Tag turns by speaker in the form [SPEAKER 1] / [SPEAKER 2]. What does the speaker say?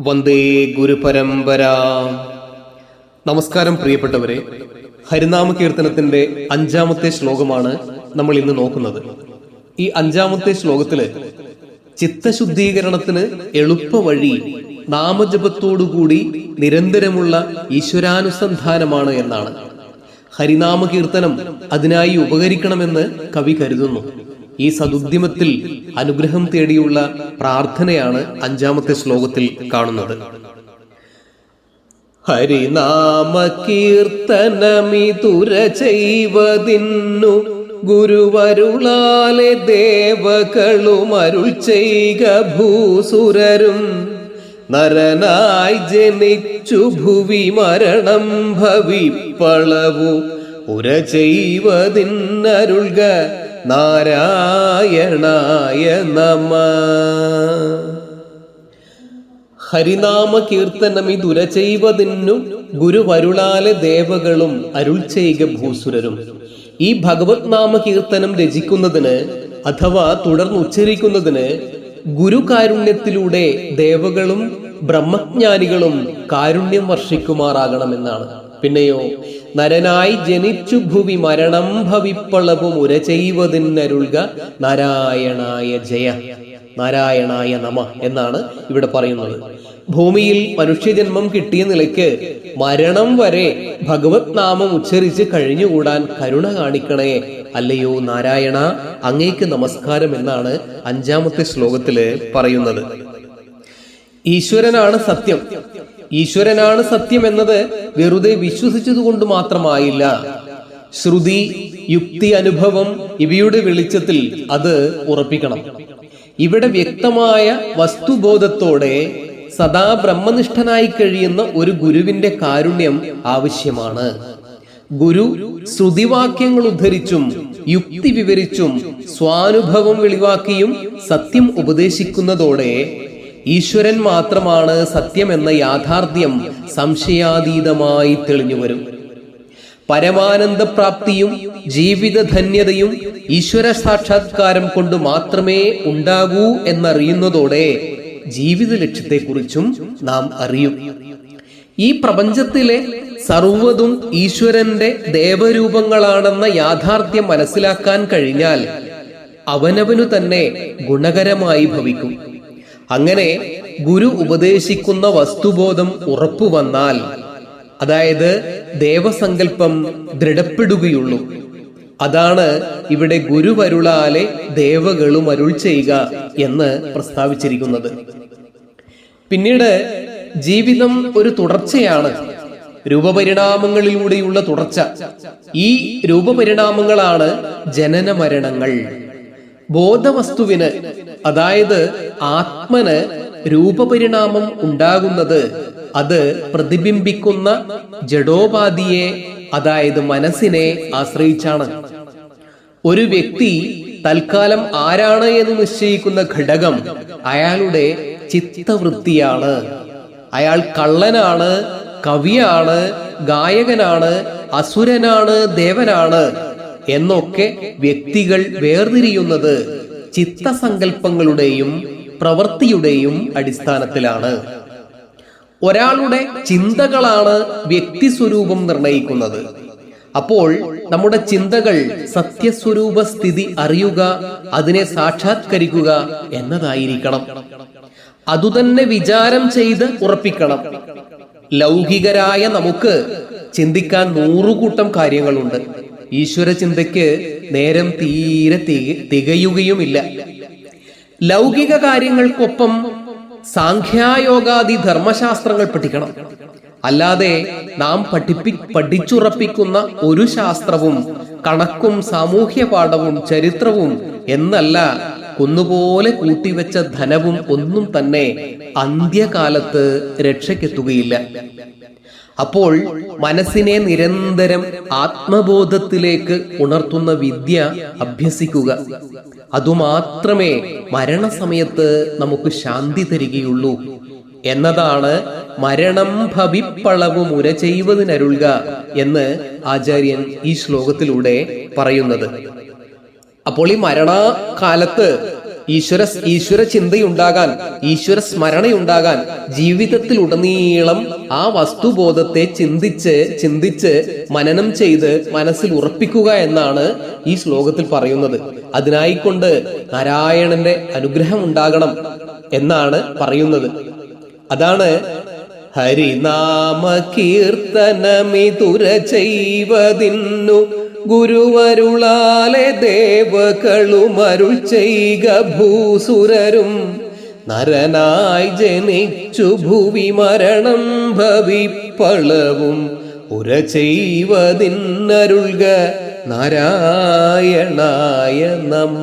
[SPEAKER 1] വന്ദേ ഗുരുപരമ്പര. നമസ്കാരം പ്രിയപ്പെട്ടവരെ ഹരിനാമ കീർത്തനത്തിന്റെ അഞ്ചാമത്തെ ശ്ലോകമാണ് നമ്മൾ ഇന്ന് നോക്കുന്നത്. ഈ അഞ്ചാമത്തെ ശ്ലോകത്തിൽ ചിത്തശുദ്ധീകരണത്തിന് എളുപ്പ വഴി നാമജപത്തോടുകൂടി നിരന്തരമുള്ള ഈശ്വരാനുസന്ധാനമാണ് എന്നാണ്. ഹരിനാമ കീർത്തനം അതിനായി ഉപകരിക്കണമെന്ന് കവി കരുതുന്നു. ഈ സതുദ്യമത്തിൽ അനുഗ്രഹം തേടിയുള്ള പ്രാർത്ഥനയാണ് അഞ്ചാമത്തെ ശ്ലോകത്തിൽ കാണുന്നത്. ഹരിനാമ കീർത്തനമിതുര ചെയ്വതിന്നു ഗുരുവരുളാലെ ദേവകളും അരുൾ ചെയ്ക ഭൂസുരരും നരനായി ജനിച്ചു ഭുവി മരണം ഭവിപ്പളവു ഉര ചെയ്വതിന്നരുൾക നാരായണായ നമ. ഹരിനാമ കീർത്തനം കീർത്തനമിതുര ചെയ്വതിനും ഗുരുവരുളാലെ ദേവകളും അരുൾ ചെയ്യുക ഭൂസുരരും. ഈ ഭഗവത് നാമ കീർത്തനം രചിക്കുന്നതിന് അഥവാ തുടർന്ന് ഉച്ചരിക്കുന്നതിന് ഗുരുകാരുണ്യത്തിലൂടെ ദേവകളും ബ്രഹ്മജ്ഞാനികളും കാരുണ്യം വർഷിക്കുമാറാകണമെന്നാണ്. പിന്നെയോ നരനായി ജനിച്ചു ഭുവി മരണം ഭവിപ്പളവും ഉര ചെയ്വതിനരുൾക നാരായണായ ജയ നാരായണായ നമ എന്നാണ് ഇവിടെ പറയുന്നത്. ഭൂമിയിൽ മനുഷ്യജന്മം കിട്ടിയ നിലയ്ക്ക് മരണം വരെ ഭഗവത് നാമം ഉച്ചരിച്ച് കഴിഞ്ഞുകൂടാൻ കരുണ കാണിക്കണേ. അല്ലയോ നാരായണ അങ്ങേക്ക് നമസ്കാരം എന്നാണ് അഞ്ചാമത്തെ ശ്ലോകത്തിൽ പറയുന്നത്. ഈശ്വരനാണ് സത്യം. ഈശ്വരനാണ് സത്യം എന്നത് വെറുതെ വിശ്വസിച്ചതുകൊണ്ട് മാത്രമായില്ല. ശ്രുതി യുക്തി അനുഭവം ഇവയുടെ വെളിച്ചത്തിൽ അത് ഉറപ്പിക്കണം. ഇവിടെ വ്യക്തമായ വസ്തുബോധത്തോടെ സദാ ബ്രഹ്മനിഷ്ഠനായി കഴിയുന്ന ഒരു ഗുരുവിന്റെ കാരുണ്യം ആവശ്യമാണ്. ഗുരു ശ്രുതിവാക്യങ്ങൾ ഉദ്ധരിച്ചും യുക്തി വിവരിച്ചും സ്വാനുഭവം വെളിവാക്കിയും സത്യം ഉപദേശിക്കുന്നതോടെ ഈശ്വരൻ മാത്രമാണ് സത്യം എന്ന യാഥാർത്ഥ്യം സംശയാതീതമായി തെളിഞ്ഞു വരും പരമാനന്ദപ്രാപ്തിയും ജീവിത ധന്യതയും ഈശ്വര സാക്ഷാത്കാരം കൊണ്ട് മാത്രമേ ഉണ്ടാകൂ എന്നറിയുന്നതോടെ ജീവിത ലക്ഷ്യത്തെക്കുറിച്ചും നാം അറിയും. ഈ പ്രപഞ്ചത്തിലെ സർവതും ഈശ്വരന്റെ ദേവരൂപങ്ങളാണെന്ന യാഥാർത്ഥ്യം മനസ്സിലാക്കാൻ കഴിഞ്ഞാൽ അവനവനു തന്നെ ഗുണകരമായി ഭവിക്കും. അങ്ങനെ ഗുരു ഉപദേശിക്കുന്ന വസ്തുബോധം ഉറപ്പുവന്നാൽ അതായത് ദേവസങ്കല്പം ദൃഢപ്പെടുകയുള്ളൂ. അതാണ് ഇവിടെ ഗുരുവരുളാലെ ദേവകളും അരുൾ ചെയ്യുക എന്ന് പ്രസ്താവിച്ചിരിക്കുന്നത്. പിന്നീട് ജീവിതം ഒരു തുടർച്ചയാണ്. രൂപപരിണാമങ്ങളിലൂടെയുള്ള തുടർച്ച. ഈ രൂപപരിണാമങ്ങളാണ് ജനന മരണങ്ങൾ ബോധവസ്തുവിന് അതായത് ആത്മന് രൂപപരിണാമം ഉണ്ടാകുന്നത് അത് പ്രതിബിംബിക്കുന്ന ജഡോപാധിയെ അതായത് മനസ്സിനെ ആശ്രയിച്ചാണ്. ഒരു വ്യക്തി തൽക്കാലം ആരാണ് എന്ന് നിശ്ചയിക്കുന്ന ഘടകം അയാളുടെ ചിത്തവൃത്തിയാണ്. അയാൾ കള്ളനാണ് കവിയാണ് ഗായകനാണ് അസുരനാണ് ദേവനാണ്. എന്നൊക്കെ വ്യക്തികൾ വേർതിരിയുന്നത് ചിത്തസങ്കല്പങ്ങളുടെയും പ്രവൃത്തിയുടെയും അടിസ്ഥാനത്തിലാണ്. ഒരാളുടെ ചിന്തകളാണ് വ്യക്തി സ്വരൂപം നിർണയിക്കുന്നത്. അപ്പോൾ നമ്മുടെ ചിന്തകൾ സത്യസ്വരൂപ സ്ഥിതി അറിയുക അതിനെ സാക്ഷാത്കരിക്കുക എന്നതായിരിക്കണം. അതുതന്നെ വിചാരം ചെയ്ത് ഉറപ്പിക്കണം. ലൗകികരായ നമുക്ക് ചിന്തിക്കാൻ നൂറുകൂട്ടം കാര്യങ്ങളുണ്ട്. ഈശ്വര ചിന്തയ്ക്ക് നേരം തീരെ തിക- തികയുകയുമില്ല. ലൗകിക കാര്യങ്ങൾക്കൊപ്പം സാഖ്യായോഗാദി ധർമ്മശാസ്ത്രങ്ങൾ പഠിക്കണം. അല്ലാതെ നാം പഠിപ്പി പഠിച്ചുറപ്പിക്കുന്ന ഒരു ശാസ്ത്രവും കണക്കും സാമൂഹ്യ പാഠവും ചരിത്രവും എന്നല്ല കുന്നുപോലെ കൂട്ടിവെച്ച ധനവും ഒന്നും തന്നെ അന്ത്യകാലത്ത് രക്ഷയ്ക്കെത്തുകയില്ല. അപ്പോൾ മനസ്സിനെ നിരന്തരം ആത്മബോധത്തിലേക്ക് ഉണർത്തുന്ന വിദ്യ അഭ്യസിക്കുക. അതുമാത്രമേ മരണസമയത്ത് നമുക്ക് ശാന്തി തരികയുള്ളൂ. എന്നതാണ് മരണം ഭവിപ്പളവും ഉര ചെയ്വതിനരുൾക എന്ന് ആചാര്യൻ ഈ ശ്ലോകത്തിലൂടെ പറയുന്നത്. അപ്പോൾ ഈ മരണകാലത്ത് ഈശ്വര ഈശ്വര ചിന്തയുണ്ടാകാൻ ഈശ്വര സ്മരണയുണ്ടാകാൻ ജീവിതത്തിൽ ഉടനീളം ആ വസ്തുബോധത്തെ ചിന്തിച്ച് ചിന്തിച്ച് മനനം ചെയ്ത് മനസ്സിൽ ഉറപ്പിക്കുക എന്നാണ് ഈ ശ്ലോകത്തിൽ പറയുന്നത്. അതിനായിക്കൊണ്ട് നാരായണന്റെ അനുഗ്രഹം ഉണ്ടാകണം എന്നാണ് പറയുന്നത്. അതാണ് ഹരിനാമ കീർത്തനമിതുര ചെയ്വതിന്നു. ഗുരുവരുളാലെ ദേവകളുമരുൾ ചെയ്ക ഭൂസുരരും. നരനായി ജനിച്ചു ഭുവി മരണം ഭവിപ്പളവും. ഉര ചെയ്വതിന്നരുൾക നാരായണായ നമ.